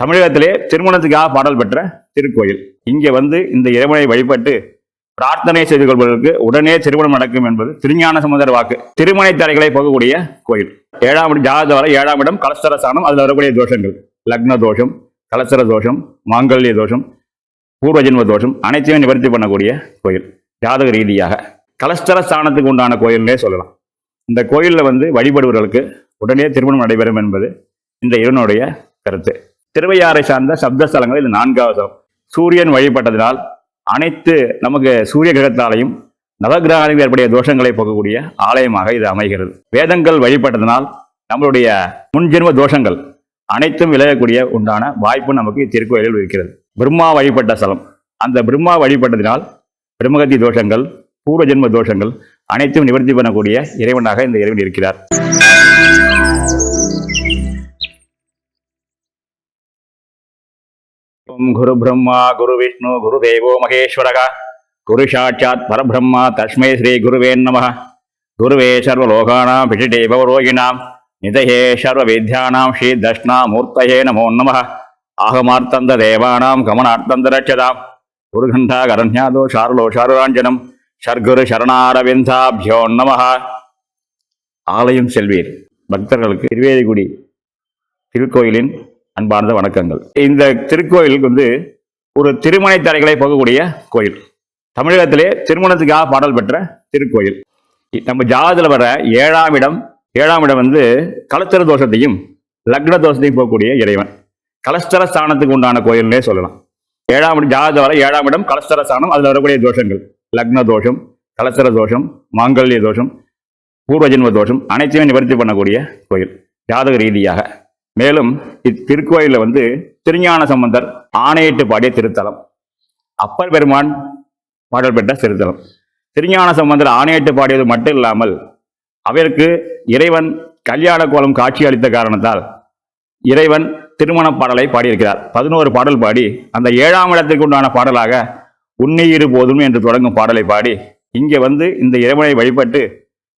தமிழகத்திலே திருமணத்துக்காக பாடல் பெற்ற திருக்கோயில். இங்கே வந்து இந்த இறைவனை வழிபட்டு பிரார்த்தனை செய்து கொள்வதற்கு உடனே திருமணம் நடக்கும் என்பது திருஞான சமுதர் வாக்கு. திருமண தடைகளை போகக்கூடிய கோயில். ஏழாம் இடம் ஜாதக வர ஏழாம் இடம் கலஸ்தர ஸ்தானம் அதில் வரக்கூடிய தோஷங்கள். லக்ன தோஷம் கலஸ்தர தோஷம் மாங்கல்ய தோஷம் பூர்வஜன்ம தோஷம் அனைத்தையும் நிவர்த்தி பண்ணக்கூடிய கோயில். ஜாதக ரீதியாக கலஸ்தர ஸ்தானத்துக்கு உண்டான கோயில்னே சொல்லலாம். இந்த கோயிலில் வந்து வழிபடுபவர்களுக்கு உடனே திருமணம் நடைபெறும் என்பது இந்த இறைவனுடைய கருத்து. திருவையாறை சார்ந்த சப்தஸ்தலங்கள் இது நான்காவது சூரியன் வழிபட்டதினால் அனைத்து நமக்கு சூரிய கிரகத்தாலையும் நவகிரகங்களில் ஏற்படைய தோஷங்களை போக்கக்கூடிய ஆலயமாக இது அமைகிறது. வேதங்கள் வழிபட்டதனால் நம்மளுடைய முன்ஜென்ம தோஷங்கள் அனைத்தும் விலகக்கூடிய உண்டான வாய்ப்பு நமக்கு திருக்கோயிலில் இருக்கிறது. பிரம்மா வழிபட்ட ஸ்தலம். அந்த பிரம்மா வழிபட்டதினால் பிரம்மகத்தி தோஷங்கள் பூர்வ ஜென்ம தோஷங்கள் அனைத்தும் நிவர்த்தி பண்ணக்கூடிய இறைவனாக இந்த இறைவன் இருக்கிறார். ஓம் குரு பிரம்மா குரு விஷ்ணு குரு தேவோ மகேஸ்வரக குரு சாட்சாத் பரபிரம்மா தஸ்மை ஸ்ரீ குருவே நம குருவே சர்வலோகானாம் பிஷிடே பவரோகிணாம் நிதயே சர்வ வித்யானாம் ஸ்ரீ தஷ்ணா மூர்த்தயே நமோ நம ஆகமார்த்தந்த தேவானாம் கமனார்த்தந்த ரட்சதாம் குருகண்டா கரண்யாதோ சாருலோ சாருராஞ்சனம் சர்க்குரு சரணாரவிந்தாபியோ நம ஆலயம் செல்வீர். பக்தர்களுக்கு திருவேதிகுடி திருக்கோயிலின் அன்பார்ந்த வணக்கங்கள். இந்த திருக்கோயிலுக்கு வந்து ஒரு திருமண தரைகளை போகக்கூடிய கோயில். தமிழகத்திலே திருமணத்துக்காக பாடல் பெற்ற திருக்கோயில். நம்ம ஜாதத்தில் வர ஏழாம் இடம் ஏழாம் இடம் வந்து கலஸ்தர தோஷத்தையும் லக்ன தோஷத்தையும் போகக்கூடிய இறைவன். கலஸ்தர ஸ்தானத்துக்கு உண்டான கோயில்னே சொல்லலாம். ஏழாம் இடம் ஜாதத்தில் வர ஏழாம் இடம் கலஸ்தர ஸ்தானம் அதில் வரக்கூடிய தோஷங்கள். லக்ன தோஷம் கலஸ்தர தோஷம் மாங்கல்ய தோஷம் பூர்வஜென்ம தோஷம் அனைத்தையும் நிவர்த்தி பண்ணக்கூடிய கோயில். ஜாதக ரீதியாக மேலும் இத்திருக்கோயிலில் வந்து திருஞான சம்பந்தர் ஆணையிட்டு பாடிய திருத்தலம். அப்பர் பெருமான் பாடல் பெற்ற திருத்தலம். திருஞான சம்பந்தர் ஆணையிட்டு பாடியது மட்டும் இல்லாமல் அவருக்கு இறைவன் கல்யாண கோலம் காட்சி அளித்த காரணத்தால் இறைவன் திருமண பாடலை பாடியிருக்கிறார். பதினோரு பாடல் பாடி அந்த ஏழாம் இடத்திற்கு உண்டான பாடலாக உன்னியிரு போதும் என்று தொடங்கும் பாடலை பாடி இங்கே வந்து இந்த இறைவனை வழிபட்டு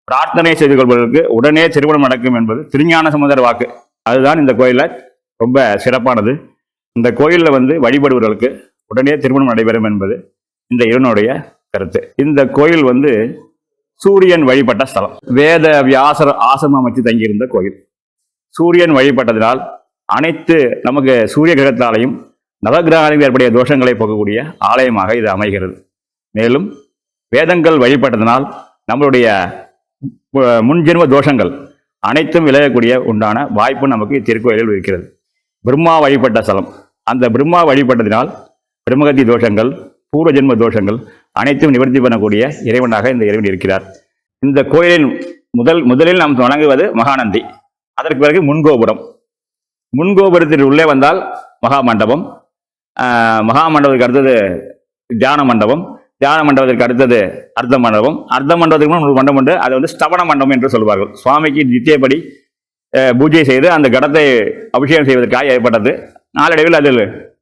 பிரார்த்தனை செய்து கொள்வதற்கு உடனே திருமணம் நடக்கும் என்பது திருஞான சமுதர் வாக்கு. அதுதான் இந்த கோயிலில் ரொம்ப சிறப்பானது. இந்த கோயிலில் வந்து வழிபடுபவர்களுக்கு உடனே திருமணம் நடைபெறும் என்பது இந்த இவனுடைய கருத்து. இந்த கோயில் வந்து சூரியன் வழிபட்ட ஸ்தலம். வேத வியாசர் ஆசிரமம் அமைத்து தங்கியிருந்த கோயில். சூரியன் வழிபட்டதினால் அனைத்து நமக்கு சூரிய கிரகத்தாலையும் நவகிரகங்களில் ஏற்படைய தோஷங்களை போகக்கூடிய ஆலயமாக இது அமைகிறது. மேலும் வேதங்கள் வழிபட்டதனால் நம்மளுடைய முன்ஜென்ம தோஷங்கள் அனைத்தும் விளையக்கூடிய உண்டான வாய்ப்பு நமக்கு திருக்கோயிலில் இருக்கிறது. பிரம்மா வழிபட்ட ஸ்தலம். அந்த பிரம்மா வழிபட்டதினால் பிரம்மகத்தி தோஷங்கள் பூர்வ ஜென்ம தோஷங்கள் அனைத்தும் நிவர்த்தி பண்ணக்கூடிய இறைவனாக இந்த இறைவன் இருக்கிறார். இந்த கோயிலின் முதல் முதலில் நாம் வணங்குவது மகாநந்தி. அதற்கு பிறகு முன்கோபுரம். முன்கோபுரத்தில் உள்ளே வந்தால் மகா மண்டபம் மகா அடுத்தது தியான மண்டபம். தியான மண்டபத்திற்கு அடுத்தது அர்த்த மண்டபம். அர்த்த மண்டபத்துக்கு முன்னாடி ஒரு மண்டபம் உண்டு. அது வந்து ஸ்தவன மண்டபம் என்று சொல்வார்கள். சுவாமிக்கு நித்தியப்படி பூஜை செய்து அந்த கடத்தை அபிஷேகம் செய்வதற்காக ஏற்பட்டது. நாளடைவில் அதில்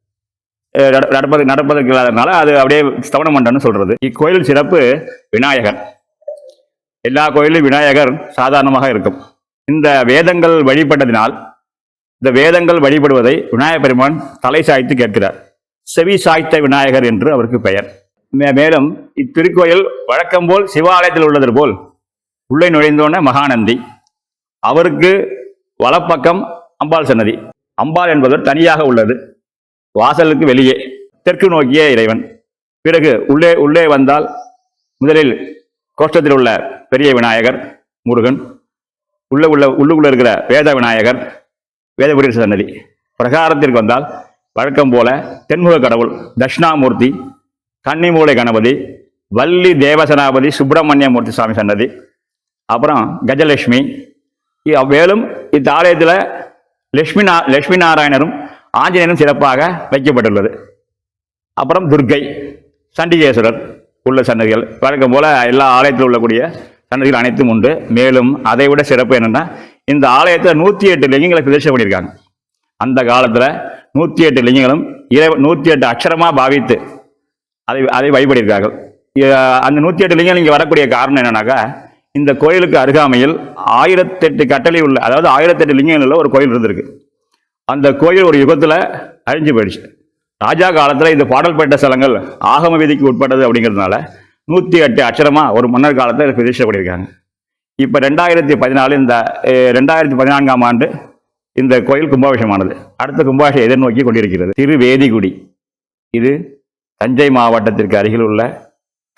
நட- நடப்பது நடப்பதற்கு இல்லாததுனால அது அப்படியே ஸ்தவன மண்டபம்னு சொல்றது. இக்கோயில் சிறப்பு விநாயகர். எல்லா கோயிலும் விநாயகர் சாதாரணமாக இருக்கும். இந்த வேதங்கள் வழிபட்டதினால் இந்த வேதங்கள் வழிபடுவதை விநாயகப் பெருமான் தலை சாய்த்து கேட்கிறார். செவி சாய்த்த விநாயகர் என்று அவருக்கு பெயர். மேலும் இத்திருக்கோயில் வழக்கம் போல் சிவாலயத்தில் உள்ளது போல் உள்ளே நுழைந்தோன மகாநந்தி. அவருக்கு வலப்பக்கம் அம்பாள் சன்னதி. அம்பாள் என்பவர் தனியாக உள்ளது. வாசலுக்கு வெளியே. தெற்கு நோக்கிய இறைவன். பிறகு உள்ளே உள்ளே வந்தால் முதலில் கோஷ்டத்தில் உள்ள பெரிய விநாயகர் முருகன் உள்ள உள்ள உள்ளுக்குள்ளே இருக்கிற வேத விநாயகர் வேதபுரி சன்னதி. பிரகாரத்திற்கு வந்தால் வழக்கம் போல தென்முக கடவுள் தட்சிணாமூர்த்தி கன்னிமூலை கணபதி வள்ளி தேவசனாபதி சுப்பிரமணியமூர்த்தி சுவாமி சன்னதி அப்புறம் கஜலட்சுமி. இ- மேலும் இந்த ஆலயத்தில் லட்சுமி நா லட்சுமி நாராயணரும் ஆஞ்சநேயரும் சிறப்பாக வைக்கப்பட்டுள்ளது. அப்புறம் துர்க்கை சண்டிகேஸ்வரர் உள்ள சன்னதிகள். வழக்கம் போல் எல்லா ஆலயத்தில் உள்ளக்கூடிய சன்னதிகள் அனைத்தும் உண்டு. மேலும் அதை விட சிறப்பு என்னென்னா இந்த ஆலயத்தில் நூற்றி எட்டு லிங்கங்களை பிரதிஷ்டை பண்ணியிருக்காங்க. அந்த காலத்தில் நூற்றி எட்டு லிங்கங்களும் இறை நூற்றி எட்டு அக்ஷரமாக பாவித்து அதை அதை வழிபடியிருக்கார்கள் அந்த நூற்றி எட்டு லிங்கம் இங்கே வரக்கூடிய காரணம் என்னன்னாக்கா இந்த கோயிலுக்கு அருகாமையில் ஆயிரத்தெட்டு கட்டளை உள்ள அதாவது ஆயிரத்தெட்டு லிங்கங்களில் ஒரு கோயில் இருந்திருக்கு. அந்த கோயில் ஒரு யுகத்தில் அழிஞ்சு போயிடுச்சு. ராஜா காலத்தில் இந்த பாடல் பெற்ற ஸ்தலங்கள் ஆகம விதிக்கு உட்பட்டது அப்படிங்கிறதுனால நூற்றி எட்டு அச்சரமாக ஒரு மன்னர் காலத்தில் பிரதிஷ்டை பண்ணியிருக்காங்க. இப்போ ரெண்டாயிரத்தி பதினாலு இந்த ரெண்டாயிரத்தி பதினான்காம் ஆண்டு இந்த கோயில் கும்பாபிஷமானது அடுத்த கும்பாபிஷம் எதிர்நோக்கி கொண்டிருக்கிறது. திருவேதிகுடி. இது தஞ்சை மாவட்டத்திற்கு அருகில் உள்ள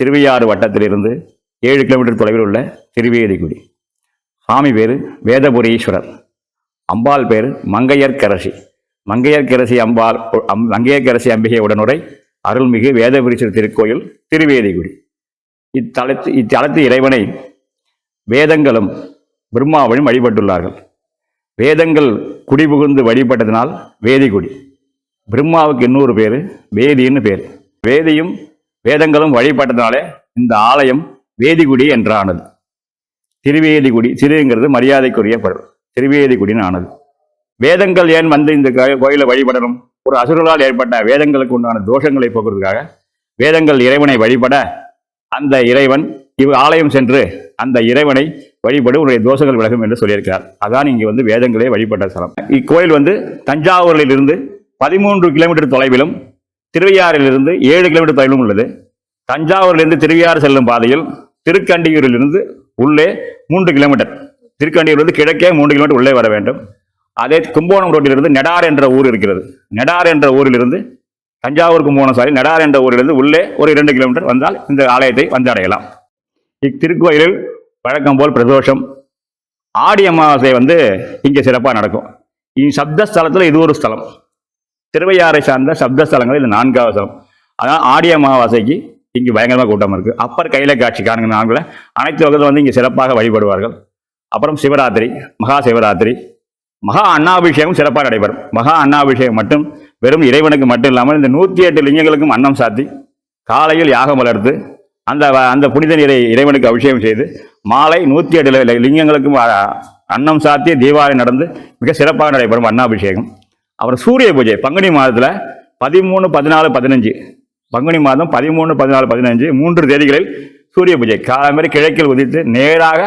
திருவையாறு வட்டத்திலிருந்து ஏழு கிலோமீட்டர் தொலைவில் உள்ள திருவேதிக்குடி. சாமி பேர் வேதபுரீஸ்வரர். அம்பாள் பேர் மங்கையர்க்கரசி மங்கையர்க்கரசி அம்பாள் அம் மங்கையர்கரசி அம்பிகை உடனுரை அருள்மிகு வேதபுரீஸ்வரர் திருக்கோயில் திருவேதிக்குடி. இத்தலத்து இத்தலத்து இறைவனை வேதங்களும் பிரம்மாவையும் வழிபட்டுள்ளார்கள். வேதங்கள் குடிபுகுந்து வழிபட்டதினால் வேதிக்குடி. பிரம்மாவுக்கு இன்னொரு பேர் வேதின்னு பேர். வேதியும் வேதங்களும் வழிபட்டதனாலே இந்த ஆலயம் வேதிகுடி என்றானது. திருவேதிகுடி திருங்கிறது மரியாதைக்குரிய பொருள். திருவேதிகுடின்னு ஆனது. வேதங்கள் ஏன் வந்து இந்த கோயிலை வழிபடணும்? ஒரு அசுரலால் ஏற்பட்ட வேதங்களுக்கு உண்டான தோஷங்களை போக்குறதுக்காக வேதங்கள் இறைவனை வழிபட அந்த இறைவன் இவ் ஆலயம் சென்று அந்த இறைவனை வழிபடு உன்னுடைய தோஷங்கள் விலகும் என்று சொல்லியிருக்கிறார். அதான் இங்கே வந்து வேதங்களே வழிபட்ட ஸ்தலம். இக்கோயில் வந்து தஞ்சாவூரில் இருந்து பதிமூன்று கிலோமீட்டர் தொலைவிலும் திருவையாறிலிருந்து ஏழு கிலோமீட்டர் தொலைவிலும் உள்ளது. தஞ்சாவூரிலிருந்து திருவையாறு செல்லும் பாதையில் திருக்கண்டியூரிலிருந்து உள்ளே மூன்று கிலோமீட்டர். திருக்கண்டியூரிலிருந்து கிழக்கே மூன்று கிலோமீட்டர் உள்ளே வர வேண்டும். அதே கும்போணம் ரோட்டிலிருந்து நெடார் என்ற ஊர் இருக்கிறது. நெடார் என்ற ஊரிலிருந்து தஞ்சாவூர் கும்போணம் சாலை நெடார் என்ற ஊரிலிருந்து உள்ளே ஒரு இரண்டு கிலோமீட்டர் வந்தால் இந்த ஆலயத்தை வந்தடையலாம். இத்திருக்கோயிலில் வழக்கம் போல் பிரதோஷம் ஆடி அமாவாசை வந்து இங்கே சிறப்பாக நடக்கும். இ சப்தஸ்தலத்தில் இது ஒரு ஸ்தலம். திருவையாறை சார்ந்த சப்தஸ்தலங்கள் இது நான்காவது ஸ்தலம். அதான் ஆடிய அமாவாசைக்கு இங்கு பயங்கரமாக கூட்டம் இருக்குது அப்பர் கையில காட்சி காணுங்க நான்குல அனைத்து வகையில் வந்து இங்கே சிறப்பாக வழிபடுவார்கள். அப்புறம் சிவராத்திரி மகா சிவராத்திரி. மகா அண்ணாபிஷேகம் சிறப்பாக நடைபெறும். மகா அண்ணாபிஷேகம் மட்டும் வெறும் இறைவனுக்கு மட்டும் இல்லாமல் இந்த நூற்றி எட்டு லிங்கங்களுக்கும் அன்னம் சாத்தி காலையில் யாகம் வளர்த்து அந்த அந்த புனித நீரை இறைவனுக்கு அபிஷேகம் செய்து மாலை நூற்றி எட்டு லிங்கங்களுக்கும் அன்னம் சாத்தி தீபாவளி நடந்து மிக சிறப்பாக நடைபெறும் அன்னாபிஷேகம். அப்புறம் சூரிய பூஜை பங்குனி மாதத்தில் பதிமூணு பதினாலு பதினஞ்சு. பங்குனி மாதம் பதிமூணு பதினாலு பதினஞ்சு மூன்று தேதிகளில் சூரிய பூஜை. காலை மாதிரி கிழக்கில் உதித்து நேராக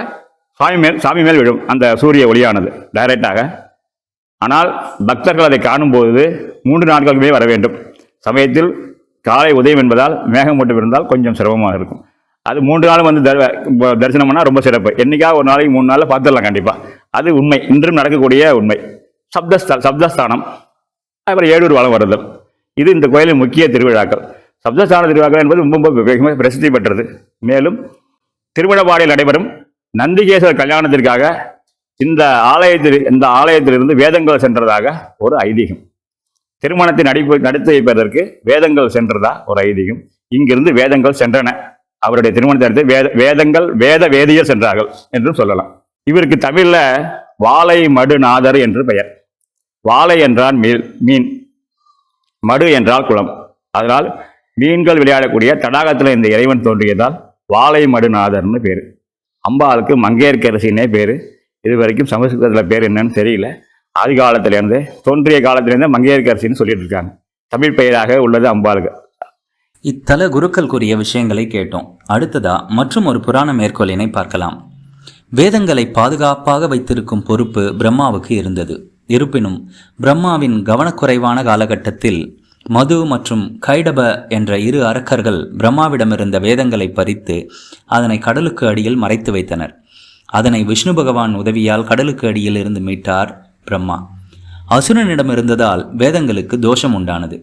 சாமி மேல் சாமி மேல் விழும் அந்த சூரிய ஒளியானது டைரக்டாக ஆனால் பக்தர்கள் அதை காணும்போது மூன்று நாட்களுக்குமே வர வேண்டும். சமயத்தில் காலை உதயம் என்பதால் மேகம் மட்டும் இருந்தால் கொஞ்சம் சிரமமாக இருக்கும். அது மூன்று நாளும் வந்து தரிசனம் பண்ணால் ரொம்ப சிறப்பு. என்னைக்கா ஒரு நாளைக்கு மூணு நாளில் பார்த்துடலாம் கண்டிப்பாக அது உண்மை. இன்றும் நடக்கக்கூடிய உண்மை. சப்தஸ்த சப்தஸ்தானம். அப்புறம் ஏழூர் வளம் வருதல் இது இந்த கோயிலின் முக்கிய திருவிழாக்கள். சப்தஸ்தான திருவிழாக்கள் என்பது ரொம்ப மிக பிரசித்தி பெற்றது. மேலும் திருவிழப்பாடியில் நடைபெறும். நந்திகேஸ்வரர் கல்யாணத்திற்காக இந்த ஆலயத்தில் இந்த ஆலயத்திலிருந்து வேதங்கள் சென்றதாக ஒரு ஐதீகம். திருமணத்தை நடிப்பு நடத்தி வைப்பதற்கு வேதங்கள் சென்றதா ஒரு ஐதீகம். இங்கிருந்து வேதங்கள் சென்றன. அவருடைய திருமணத்தை அடுத்து வேத வேதங்கள் வேத வேதியர் சென்றார்கள் என்றும் சொல்லலாம். இவருக்கு தமிழில் வாழை மடுநாதர் என்று பெயர். வாழை என்றால் மீன் மீன். மடு என்றால் குளம். அதனால் மீன்கள் விளையாடக்கூடிய தடாகத்தில் இந்த இறைவன் தோன்றியதால் வாழை மடுநாதர்னு பேர். அம்பாளுக்கு மங்கையர்க்கரசின்னே பேர். இது வரைக்கும் சமஸ்கிருதத்தில் பேர் என்னன்னு தெரியல. ஆதி காலத்திலேருந்து தோன்றிய காலத்திலேருந்து மங்கையர்க்கரசின்னு சொல்லிட்டு இருக்காங்க தமிழ் பெயராக உள்ளது அம்பாளுக்கு. இத்தல குருக்கள் கூறிய விஷயங்களை கேட்டோம். அடுத்ததா மற்றும் ஒரு புராண மேற்கோளினை பார்க்கலாம். வேதங்களை பாதுகாப்பாக வைத்திருக்கும் பொறுப்பு பிரம்மாவுக்கு இருந்தது. இருப்பினும் பிரம்மாவின் கவனக்குறைவான காலகட்டத்தில் மது மற்றும் கைடப என்ற இரு அரக்கர்கள் பிரம்மாவிடமிருந்த வேதங்களை பறித்து அதனை கடலுக்கு அடியில் மறைத்து வைத்தனர். அதனை விஷ்ணு பகவான் உதவியால் கடலுக்கு அடியில் இருந்து மீட்டார் பிரம்மா. அசுரனிடம் இருந்ததால் வேதங்களுக்கு தோஷம் உண்டானது.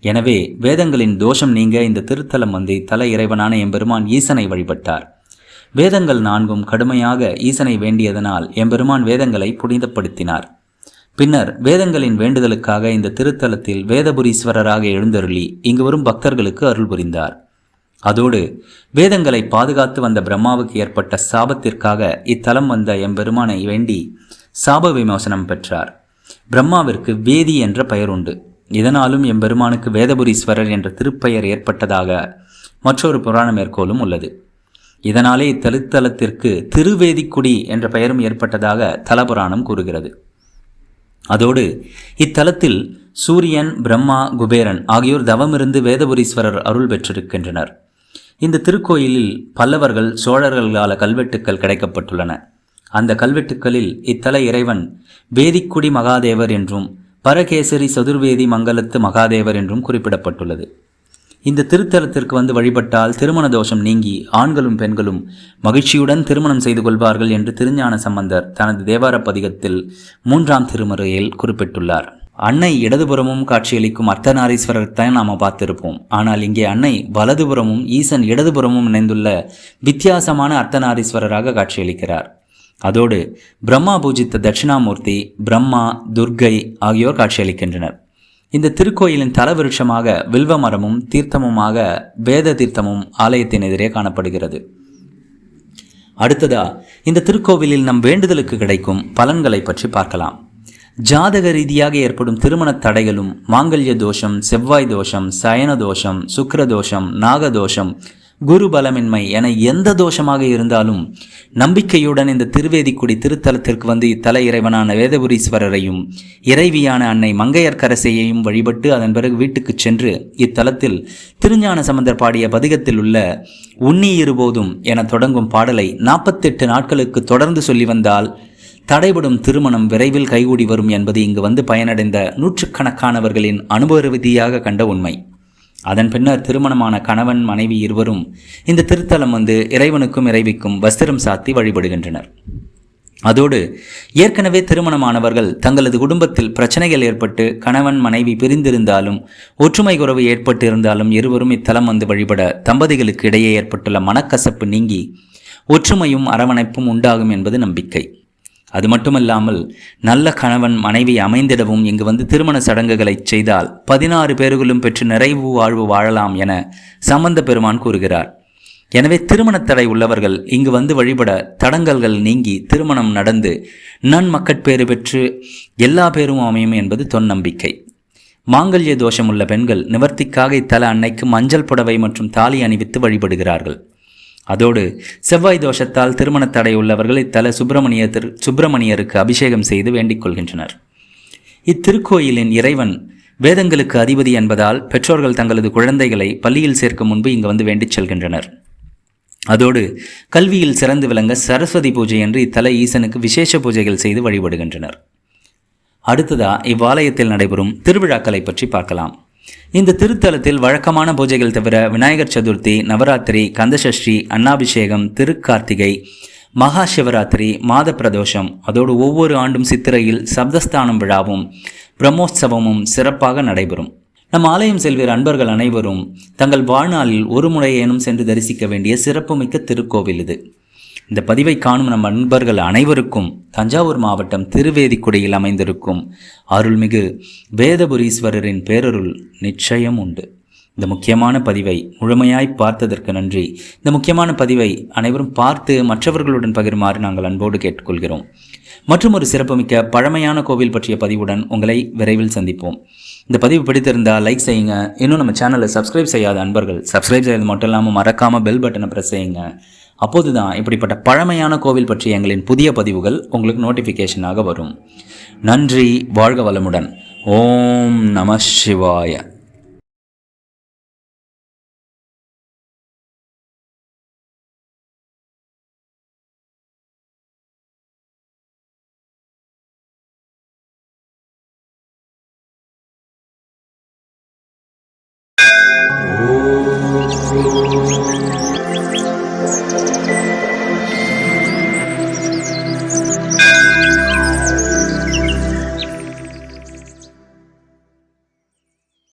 எனவே வேதங்களின் தோஷம் நீங்க இந்த திருத்தலம் வந்து தல இறைவனான எம்பெருமான் ஈசனை வழிபட்டார். வேதங்கள் நான்கும் கடுமையாக ஈசனை வேண்டியதனால் எம்பெருமான் வேதங்களை புனிதப்படுத்தினார். பின்னர் வேதங்களின் வேண்டுதலுக்காக இந்த திருத்தலத்தில் வேதபுரீஸ்வரராக எழுந்தருளி இங்கு வரும் பக்தர்களுக்கு அருள் புரிந்தார். அதோடு வேதங்களை பாதுகாத்து வந்த பிரம்மாவுக்கு ஏற்பட்ட சாபத்திற்காக இத்தலம் வந்த எம்பெருமானை வேண்டி சாப விமோசனம் பெற்றார். பிரம்மாவிற்கு வேதி என்ற பெயர் உண்டு. இதனாலும் எம்பெருமானுக்கு வேதபுரீஸ்வரர் என்ற திருப்பெயர் ஏற்பட்டதாக மற்றொரு புராண மேற்கோளும் உள்ளது. இதனாலே இத்தலித்தலத்திற்கு திருவேதிக்குடி என்ற பெயரும் ஏற்பட்டதாக தலபுராணம் கூறுகிறது. அதோடு இத்தலத்தில் சூரியன் பிரம்மா குபேரன் ஆகியோர் தவமிருந்து வேதபுரீஸ்வரர் அருள் பெற்றிருக்கின்றனர். இந்த திருக்கோயிலில் பல்லவர்கள் சோழர்களால கல்வெட்டுக்கள் கிடைக்கப்பட்டுள்ளன. அந்த கல்வெட்டுக்களில் இத்தல இறைவன் வேதிக்குடி மகாதேவர் என்றும் பரகேசரி சதுர்வேதி மங்கலத்து மகாதேவர் என்றும் குறிப்பிடப்பட்டுள்ளது. இந்த திருத்தலத்திற்கு வந்து வழிபட்டால் திருமண தோஷம் நீங்கி ஆண்களும் பெண்களும் மகிழ்ச்சியுடன் திருமணம் செய்து கொள்வார்கள் என்று திருஞான சம்பந்தர் தனது தேவார பதிகத்தில் மூன்றாம் திருமுறையில் குறிப்பிட்டுள்ளார். அன்னை இடதுபுறமும் காட்சியளிக்கும் அர்த்தநாரீஸ்வரர் தான் நாம் பார்த்திருப்போம். ஆனால் இங்கே அன்னை வலதுபுறமும் ஈசன் இடதுபுறமும் இணைந்துள்ள வித்தியாசமான அர்த்தநாரீஸ்வரராக காட்சியளிக்கிறார். அதோடு பிரம்மா பூஜித்த தட்சிணாமூர்த்தி பிரம்மா துர்க்கை ஆகியோர் காட்சியளிக்கின்றனர். இந்த திருக்கோயிலின் தலவிருட்சமாக வில்வ மரமும் தீர்த்தமுமாக வேத தீர்த்தமும் ஆலயத்தின் எதிரே காணப்படுகிறது. அடுத்ததா இந்த திருக்கோவிலில் நம் வேண்டுதலுக்கு கிடைக்கும் பலன்களை பற்றி பார்க்கலாம். ஜாதக ரீதியாக ஏற்படும் திருமண தடைகளும் மாங்கல்ய தோஷம் செவ்வாய் தோஷம் சயன தோஷம் சுக்கிர தோஷம் நாக தோஷம் குரு பலமின்மை என எந்த தோஷமாக இருந்தாலும் நம்பிக்கையுடன் இந்த திருவேதிக்குடி திருத்தலத்திற்கு வந்து இத்தல இறைவனான வேதபுரீஸ்வரரையும் இறைவியான அன்னை மங்கையர்க்கரசையையும் வழிபட்டு அதன் பிறகு வீட்டுக்கு சென்று இத்தலத்தில் திருஞான சம்பந்தர் பாடிய பதிகத்தில் உள்ள உன்னி இருபோதும் என தொடங்கும் பாடலை நாற்பத்தெட்டு நாட்களுக்கு தொடர்ந்து சொல்லி வந்தால் தடைபடும் திருமணம் விரைவில் கைகூடி வரும் என்பது இங்கு வந்து பயனடைந்த நூற்றுக்கணக்கானவர்களின் அனுபவ ரீதியாக கண்ட உண்மை. அதன் பின்னர் திருமணமான கணவன் மனைவி இருவரும் இந்த திருத்தலம் வந்து இறைவனுக்கும் இறைவிக்கும் வஸ்திரம் சாத்தி வழிபடுகின்றனர். அதோடு ஏற்கனவே திருமணமானவர்கள் தங்களது குடும்பத்தில் பிரச்சனைகள் ஏற்பட்டு கணவன் மனைவி பிரிந்திருந்தாலும் ஒற்றுமை குறைவு ஏற்பட்டு இருந்தாலும் இருவரும் இத்தலம் வந்து வழிபட தம்பதிகளுக்கு இடையே ஏற்பட்டுள்ள மனக்கசப்பு நீங்கி ஒற்றுமையும் அரவணைப்பும் உண்டாகும் என்பது நம்பிக்கை. அது மட்டுமல்லாமல் நல்ல கணவன் மனைவி அமைந்திடவும் இங்கு வந்து திருமண சடங்குகளை செய்தால் பதினாறு பேர்களும் பெற்று நிறைவு வாழ்வு வாழலாம் என சம்பந்த பெருமான் கூறுகிறார். எனவே திருமணத் தடை உள்ளவர்கள் இங்கு வந்து வழிபட தடங்கல்கள் நீங்கி திருமணம் நடந்து நன்மக்கட்பேறு பெற்று எல்லா பேரும் அமையும் என்பது தொன் நம்பிக்கை மாங்கல்ய தோஷமுள்ள பெண்கள் நிவர்த்திக்காக இத்தல அன்னைக்கு மஞ்சள் புடவை மற்றும் தாலி அணிவித்து வழிபடுகிறார்கள். அதோடு செவ்வாய் தோஷத்தால் திருமணத் தடை உள்ளவர்கள் இத்தல சுப்பிரமணிய திரு சுப்பிரமணியருக்கு அபிஷேகம் செய்து வேண்டிக் கொள்கின்றனர். இத்திருக்கோயிலின் இறைவன் வேதங்களுக்கு அதிபதி என்பதால் பெற்றோர்கள் தங்களது குழந்தைகளை பள்ளியில் சேர்க்கும் முன்பு இங்கு வந்து வேண்டிச் செல்கின்றனர். அதோடு கல்வியில் சிறந்து விளங்க சரஸ்வதி பூஜை என்று இத்தல ஈசனுக்கு விசேஷ பூஜைகள் செய்து வழிபடுகின்றனர். அடுத்ததா இவ்வாலயத்தில் நடைபெறும் திருவிழாக்களை பற்றி பார்க்கலாம். இந்த திருத்தலத்தில் வழக்கமான பூஜைகள் தவிர விநாயகர் சதுர்த்தி நவராத்திரி கந்தசஷ்டி அன்னாபிஷேகம் திருக்கார்த்திகை மகா சிவராத்திரி மாத பிரதோஷம் அதோடு ஒவ்வொரு ஆண்டும் சித்திரையில் சப்தஸ்தானம் விழாவும் பிரம்மோற்சவமும் சிறப்பாக நடைபெறும். நம் ஆலயம் செல்கிற அன்பர்கள் அனைவரும் தங்கள் வாழ்நாளில் ஒரு முறையேனும் சென்று தரிசிக்க வேண்டிய சிறப்புமிக்க திருக்கோவில் இது. இந்த பதிவை காணும் நம் அன்பர்கள் அனைவருக்கும் தஞ்சாவூர் மாவட்டம் திருவேதிக்குடியில் அமைந்திருக்கும் அருள்மிகு வேதபுரீஸ்வரரின் பேரருள் நிச்சயம் உண்டு. இந்த முக்கியமான பதிவை முழுமையாய் பார்த்ததற்கு நன்றி. இந்த முக்கியமான பதிவை அனைவரும் பார்த்து மற்றவர்களுடன் பகிருமாறு நாங்கள் அன்போடு கேட்டுக்கொள்கிறோம். மற்றும் ஒரு சிறப்புமிக்க பழமையான கோவில் பற்றிய பதிவுடன் உங்களை விரைவில் சந்திப்போம். இந்த பதிவு பிடித்திருந்தால் லைக் செய்யுங்க. இன்னும் நம்ம சேனலை சப்ஸ்கிரைப் செய்யாத அன்பர்கள் சப்ஸ்கிரைப் செய்யறது மட்டும் இல்லாமல் மறக்காமல் பெல் பட்டனை ப்ரெஸ் செய்யுங்க. அப்போது தான் இப்படிப்பட்ட பழமையான கோவில் பற்றிய எங்களின் புதிய பதிவுகள் உங்களுக்கு நோட்டிஃபிகேஷனாக வரும். நன்றி வாழ்க வளமுடன். ஓம் நம சிவாய.